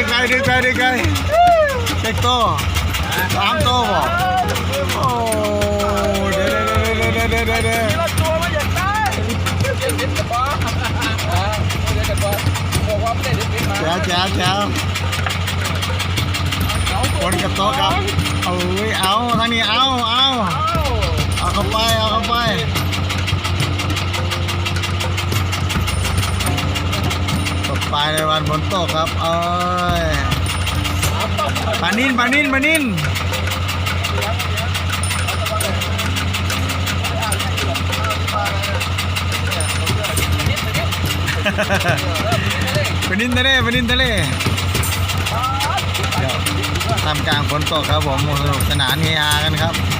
ดึงไกลดึงไกลเจ็กโตสามโตบอกโอ้เดี๋ยวเดี๋ยวเดี๋ยวเดี๋ยวเดี๋ยวเดี๋ยวเราตัวมาอยากได้เด็ดเด็ดกระป๋ออ่าเด็ดกระป๋อบอกว่าไม่ได้เด็ดเด็ดมาแจ๋วแจ๋วแจ๋วคนกับโตครับเอาเว้ยเอาทางนี้เอาเอาเอาเข้าไปเอาเข้าไปตกปลายในวัน ฝนตกครับเอ้ยปลานินปลานินปลานินปลานินทะเลปลานินทะเลทำกลางฝนตกครับผมสนุกสนานเฮฮากันครับ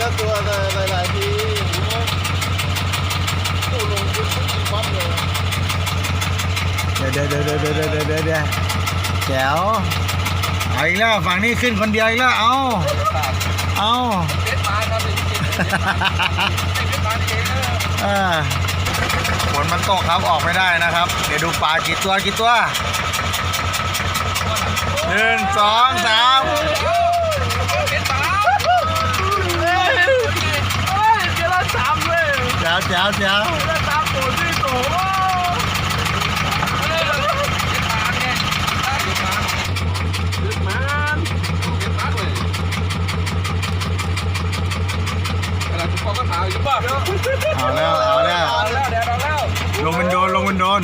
นื้อตัวหลายๆทีตู้ลงทุนปั๊มเลยเดี๋ยวเดี๋ยวเดี๋ยวเดี๋ยวเดี๋ยวเดี๋ยวเดี๋แจ๋วเอาอีกแล้วฝั่งนี้ขึ้นคนเดียวอีกแล้วเอาเอาเป็นปลาครับเป็นปลาเองอ่าฝนมันตกครับออกไม่ได้นะครับ เดี๋ยวดูปลากี่ตัวกี่ตัวหนึ่งสองสาม ยวเดี๋ยวตามตัวที่โตเอาแล้วเอาแล้วลงมันโดนลงมันโดน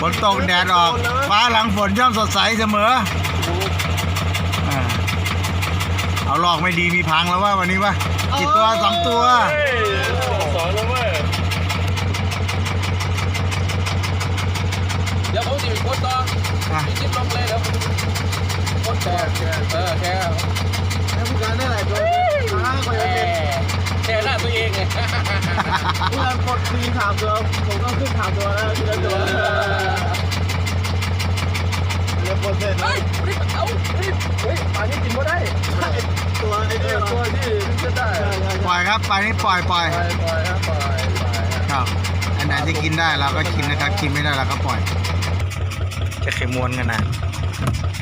ฝนตกแดดออกฟ้าหลังฝนย่อมสดใสเสมอ เอาหลอกไม่ดีมีพังแล้วว่าวันนี้ว่ากี่ตัวสองตัวสองแล้วเว้ยเดี๋ยวผมจะไปกดต่ออะมีจิ๊บลงเลยเดี๋ยวกดแชร์แชร์เออแชร์แล้วผู้การได้หลายตัวช้าไปแชร์แชร์หน้าตัวเองไงผู้การกดทีถามตัวผมก็ขึ้นถามตัวแล้วทีละตัว แล้วกดเสร็จเฮ้ยรีบเอารีบเฮ้ยป่านนี้กินไม่ได้ตัวไอ้ไอ้ตัตัววที่จะได้ปล่อยครับไปนี่ปล่อยปล่อยปล่อยปล่อยครับปล่อยปล่อยครับอันไหนที่กินได้เราก็กินนะครับกินไม่ได้เราก็ปล่อยจะเขมวนกันนะ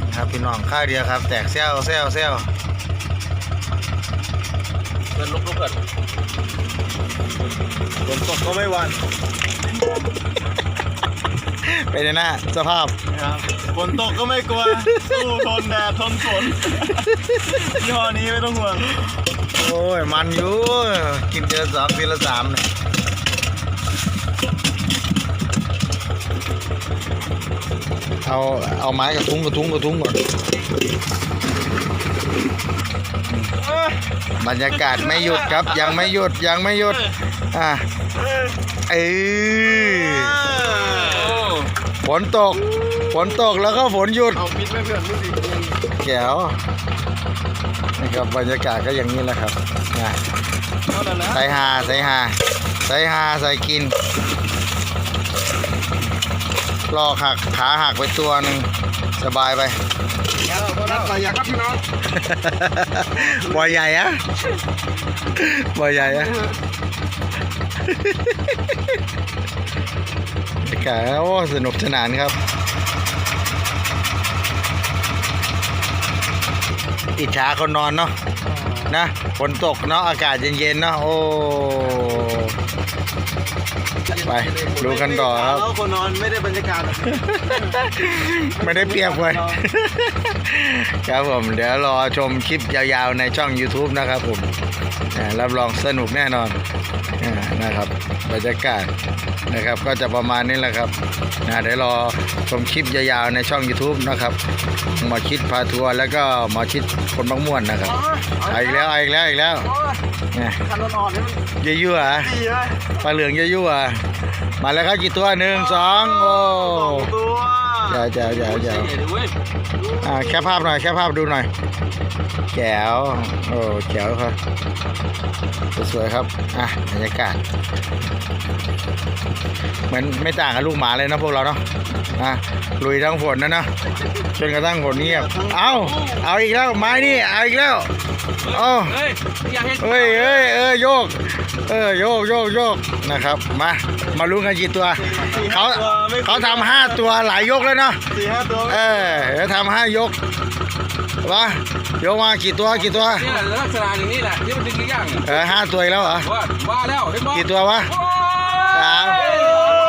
นะครับพี่น้องข้าวเดียวครับ แตกเซลเซลเซลเงินลุกลุกเกิดฝนตกก็ไม่วัน ไปเลยนะสภาพครับฝนตกก็ไม่กลัวสู้ทนแดดทนฝนยี่ห้อนี้ไม่ต้องห่วง โอ้ย มันอยู่กินเจอสองทีละสามเนี่ยเอาเอาไม้กระทุ้งกระทุ้งกระทุ้งก่อน บรรยากาศไม่หยุดครับยังไม่หยุดยังไม่หยุด อะเออ ฝนตก ฝนตกแล้วก็ฝนหยุดเอามิดไม่เพื่อนมิดสิแก้วนะครับบรรยากาศก็อย่างนี้แหละครับนะเอาแต่ละใส่หาใส่หาใส่หาใส่กินลอกหักขาหักไปตัวหนึ่งสบายไปนัดไปอยากครับพี่น้องบ่อใหญ่อะบ่อใหญ่อะ บรรยากาศโอ้สนุกสนานครับ อิจฉาคนนอนเนาะนะฝนตกเนาะอากาศเย็นๆเนาะโอ้ไปดูกันต่อครับแล้วคนนอนไม่ได้บรรยากาศ ไม่ได้เปรียบเลยครับผม เดี๋ยวรอชมคลิปยาวๆในช่อง YouTube นะครับผมอ่ารับรองสนุกแน่นอนอ่านะครับ บรรยากาศ นะครับ ก็จะประมาณนี้แหละครับนะเดี๋ยวรอชมคลิปยาวๆในช่อง YouTube นะครับหมอชิดพาทัวร์แล้วก็หมอชิดคนบางม่วนนะครับเอาอีกแล้วเอาอีกแล้วเอาอีกแล้วเนี่ยคันอ่อนๆนี่มันเยั่วๆอะดีไหมปลาเหลืองยั่วๆอะมาแล้วครับกี่ตัวหนึ่งสองโอ้สองตัวเจ๋วเจ๋วเจ๋วเจ๋วเดี๋ยวเว้ยอ่าแค่ภาพหน่อยแค่ภาพดูหน่อย แจ๋วโอ้แจ๋วครับสวยๆครับอะบรรยากาศเหมือนไม่ต่างกับลูกหมาเลยนะพวกเราเนาะอะลุยทั้งฝนนะเนาะจนกระทั่งฝนเงียบเอาเอาอีกแล้วไม้นี่เอาอีกแล้วโอ้เฮ้ยอยากเห็นเฮ้ยเอ้ยเอ้ยโยกเออโยกโยกโยกนะครับ มามาลุ้นกันกี่ตัวเขาเขาทำห้าตัวหลายยกแล้วเนาะสี่ห้าตัวเออเดี๋ยวทำห้ายก วะยกมากี่ตัวกี่ตัวเนี่ยลักษณะอย่างนี้แหละที่มันดึงย่างเออห้าตัวอีกแล้วเหรอว่าว่าแล้วเห็นบ่กี่ตัววะสาม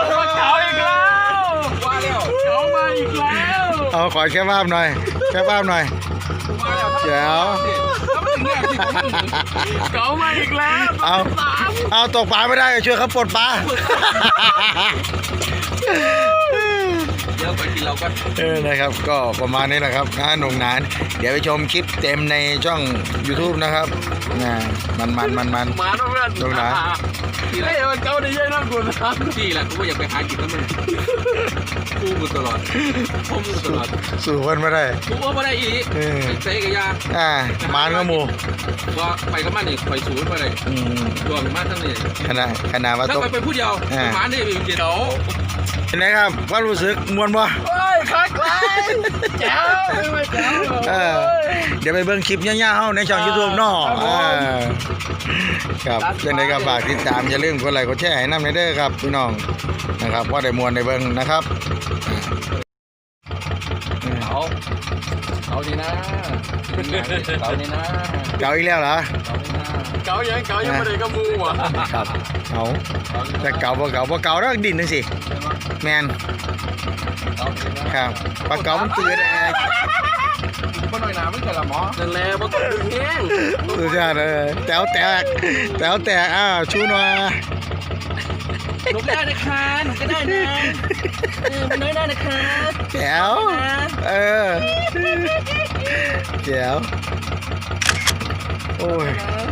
เก๋าอีกแล้วว่าแล้วเก๋ามาอีกแล้วเอาขอแค่ภาพหน่อยแค่ภาพหน่อยว่าแล้วแจ๋วถ้าเนี่ามาอีกแล้วเอาเอาตกปลาไม่ได้ช่วยเขาปลดปลา เดี๋ยวไปกินเราก็เออนะครับ ก็ประมาณนี้แหละครับนะหนุ่งหนาน เดี๋ยวไปชมคลิปเต็มในช่อง YouTube นะครับนะมันมันมันมันมาเพื่อนตรงไหนที่ไรมันเก๋าได้เยอะนะคุณที่แหละกูก็อยากไปหากินแล้วมึงกูมึงตลอดผมมึงตลอดสู่คนไม่ได้กูว่าไม่ได้อีกเออเตะกับยาอ่ามานก็หมูว่าไปกับมันนี่ไปสูงไปเลยอืมรวมมาทั้งนี้ขนาดขนาดว่าถ้าตกไปเป็นผู้เดียวอ่าหมานี่เป็นเดียว เห็นไหมครับว่ารู้สึกมวนบ่เฮ้ยคักไรแจ๋วไม่แจ๋วเออเดี๋ยวไปเบิ่งคลิปยาวๆเฮาในช่อง YouTube เนาะเออครับยังไงก็ฝากติดตามอย่าลืมกดไลค์กดแชร์ให้นำในเด้อครับพี่น้องนะครับว่าได้มวนได้เบิ่งนะครับ เขาเขาดีนะเขาดีนะเก่าอีกแล้วเหรอเขาดีนะเก๋ายังเก๋ายังไม่ได้กับมูอะครับเอาแต่เก่าบ่เก่าบ่เก่าแล้วดินนั่นสิแมนครับปลาเก่ามันตื่นเองคนหน่อยนะไม่เกิดละหมอนั่นแหละมันต้องดึงแห้งสุดยอดเลยแต๋วแตกแต๋วแตกอ้าวชูหน่อยหนูได้นะคะหนูก็ได้นะเออมันน้อยได้นะคะแจ๋วเออแจ๋วโอ้ย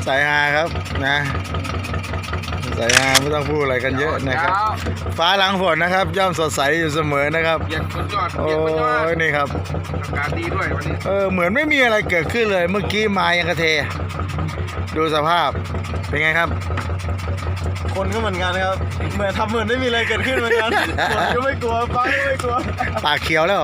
สายฮาครับนะสายฮาไม่ต้องพูดอะไรกันเยอะนะครับ ฟ้าหลังฝนนะครับ ย่อมสดใสอยู่เสมอนะครับเย็นคนยอดโอ้เย็นคนยอดยนี่ครับอากาศดีด้วยวันนี้เออเหมือนไม่มีอะไรเกิดขึ้นเลย เมื่อกี้มายังกระเท ดูสภาพเป็นไงครับ คนก็เหมือนกันครับเหมือนทำเหมือนไม่มีอะไรเกิดขึ้นเหมือนกันฝนก็ไม่กลัวฟ้าก็ไม่กลัวปากเขียวแล้ว